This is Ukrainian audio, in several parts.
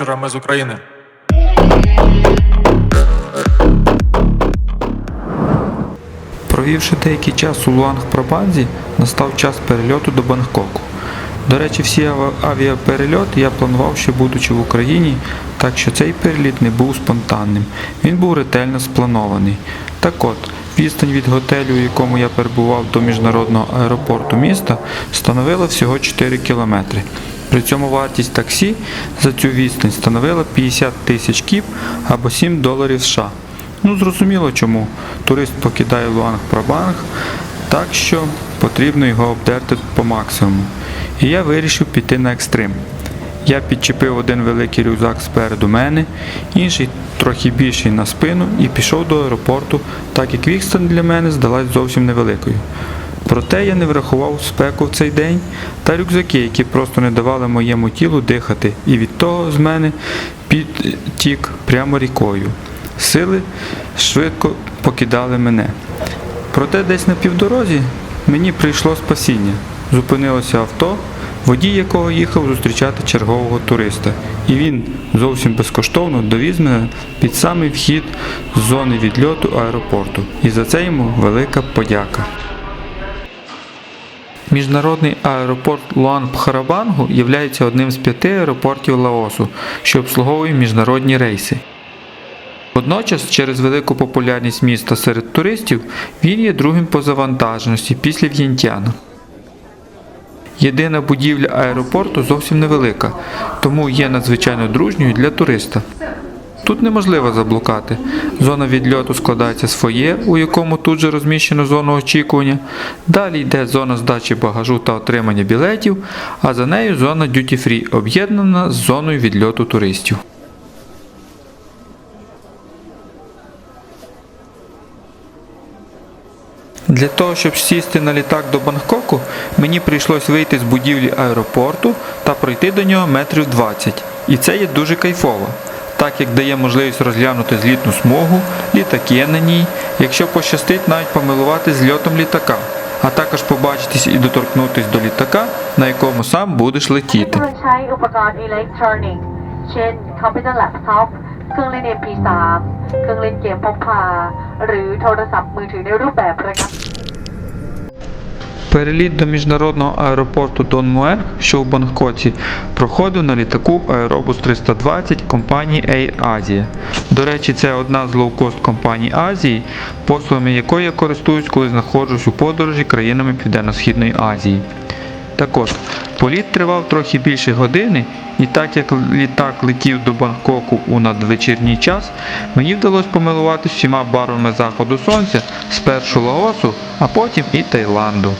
вечора. З України. Провівши деякий час у Луанг-Прабанзі, настав час перельоту до Бангкоку. До речі, всі авіаперельоти я планував ще будучи в Україні, так що цей переліт не був спонтанним. Він був ретельно спланований. Так от, відстань від готелю, у якому я перебував до міжнародного аеропорту міста, становила всього 4 кілометри. При цьому вартість таксі за цю відстань становила 50 тисяч кіп або 7 доларів США. Ну, зрозуміло чому. Турист покидає Луанг Прабанг, так що потрібно його обдерти по максимуму. І я вирішив піти на екстрим. Я підчепив один великий рюкзак спереду мене, інший трохи більший на спину і пішов до аеропорту, так як відстань для мене здалась зовсім невеликою. Проте я не врахував спеку в цей день та рюкзаки, які просто не давали моєму тілу дихати, і від того з мене підтік прямо рікою. Сили швидко покидали мене. Проте десь на півдорозі мені прийшло спасіння. Зупинилося авто, водій якого їхав зустрічати чергового туриста. І він зовсім безкоштовно довіз мене під самий вхід з зони відльоту аеропорту. І за це йому велика подяка. Міжнародний аеропорт Луан-Пхарабангу є одним з п'яти аеропортів Лаосу, що обслуговує міжнародні рейси. Водночас, через велику популярність міста серед туристів, він є другим по завантаженості після В'єнтяна. Єдина будівля аеропорту зовсім невелика, тому є надзвичайно дружньою для туриста. Тут неможливо заблукати. Зона відльоту складається з фоє, у якому тут же розміщено зону очікування. Далі йде зона здачі багажу та отримання білетів, а за нею зона Free, об'єднана з зоною відльоту туристів. Для того, щоб сісти на літак до Бангкоку, мені прийшлось вийти з будівлі аеропорту та пройти до нього метрів 20. І це є дуже кайфово, так як дає можливість розглянути злітну смугу, літаки на ній, якщо пощастить навіть помилувати зльотом літака, а також побачитись і доторкнутись до літака, на якому сам будеш летіти. คุณใช้อุปกรณ์อิเล็กทรอนิกส์ เช่น คอมพิวเตอร์แล็ปท็อป เครื่องเล่น MP3 เครื่องเล่นเกมพกพา หรือโทรศัพท์มือถือในรูปแบบประกัน Переліт до міжнародного аеропорту Дон Муер, що в Бангкоці, проходив на літаку Aerobus 320 компанії Air Asia. До речі, це одна з лоукост компаній Азії, послугами якої я користуюсь, коли знаходжусь у подорожі країнами Південно-Східної Азії. Так от, політ тривав трохи більше години, і так як літак летів до Бангкоку у надвечірній час, мені вдалося помилуватися всіма барвами заходу сонця спершу Лаосу, а потім і Таїланду.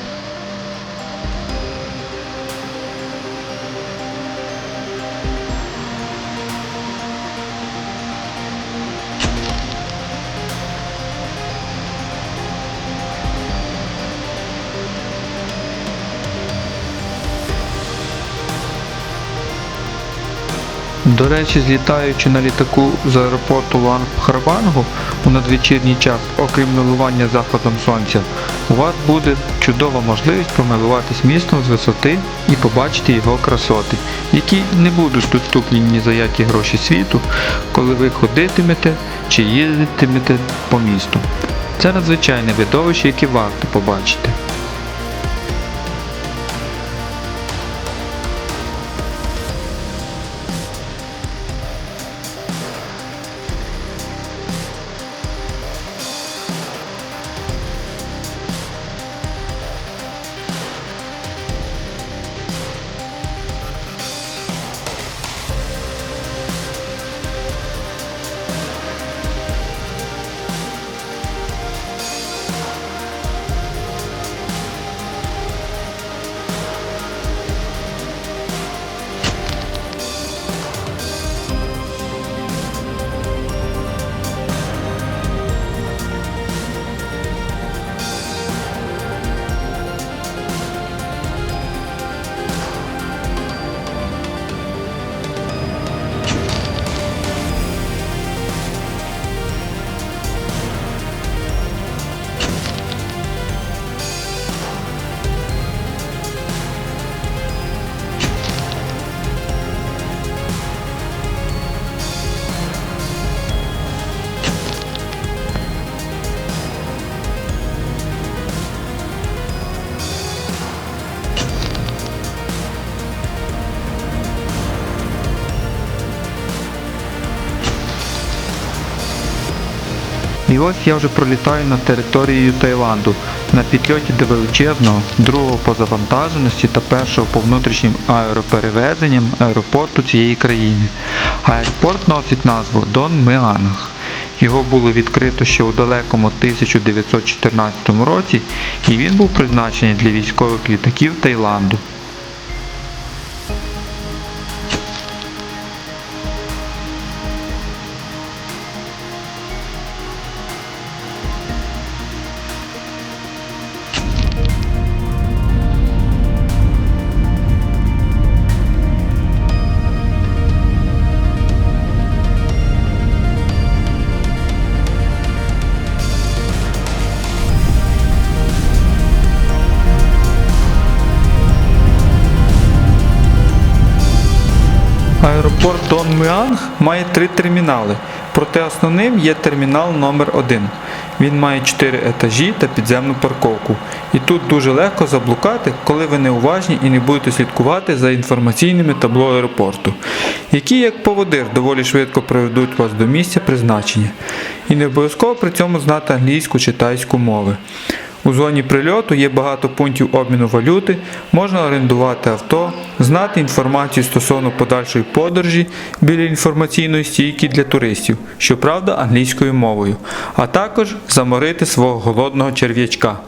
До речі, злітаючи на літаку з аеропорту Луанг Харбангу у надвечірній час, окрім милування заходом сонця, у вас буде чудова можливість помилуватись містом з висоти і побачити його красоти, які не будуть доступні ні за які гроші світу, коли ви ходитимете чи їздитимете по місту. Це надзвичайне видовище, яке варто побачити. І ось я вже пролітаю над територією Таїланду на підльоті до величезного, другого по завантаженості та першого по внутрішнім аероперевезенням аеропорту цієї країни. Аеропорт носить назву Дон Меанг. Його було відкрито ще у далекому 1914 році і він був призначений для військових літаків Таїланду. Аеропорт Дон Муанг має три термінали, проте основним є термінал номер 1 Він має 4 етажі та підземну парковку. І тут дуже легко заблукати, коли ви неуважні і не будете слідкувати за інформаційними табло аеропорту, які, як поводир, доволі швидко приведуть вас до місця призначення. І не обов'язково при цьому знати англійську чи тайську мови. У зоні прильоту є багато пунктів обміну валюти, можна орендувати авто, знати інформацію стосовно подальшої подорожі біля інформаційної стійки для туристів, щоправда англійською мовою, а також заморити свого голодного черв'ячка.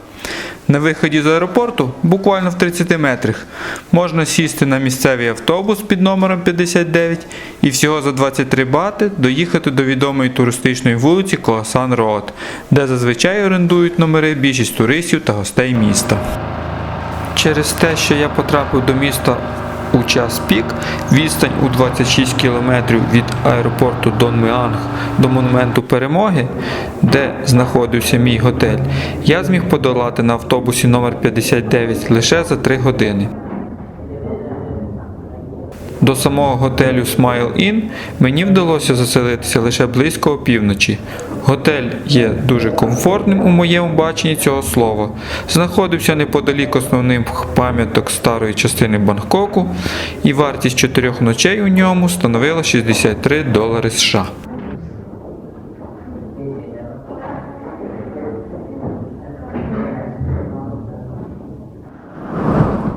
На виході з аеропорту, буквально в 30 метрах, можна сісти на місцевий автобус під номером 59 і всього за 23 бати доїхати до відомої туристичної вулиці Коасан Роад, де зазвичай орендують номери більшість туристів та гостей міста. Через те, що я потрапив до міста у час пік, відстань у 26 км від аеропорту Дон Меанг до монументу Перемоги, де знаходився мій готель, я зміг подолати на автобусі номер 59 лише за 3 години. До самого готелю Smile Inn мені вдалося заселитися лише близько опівночі. Готель є дуже комфортним у моєму баченні цього слова. Знаходився неподалік основних пам'яток старої частини Бангкоку, і вартість чотирьох ночей у ньому становила 63 долари США.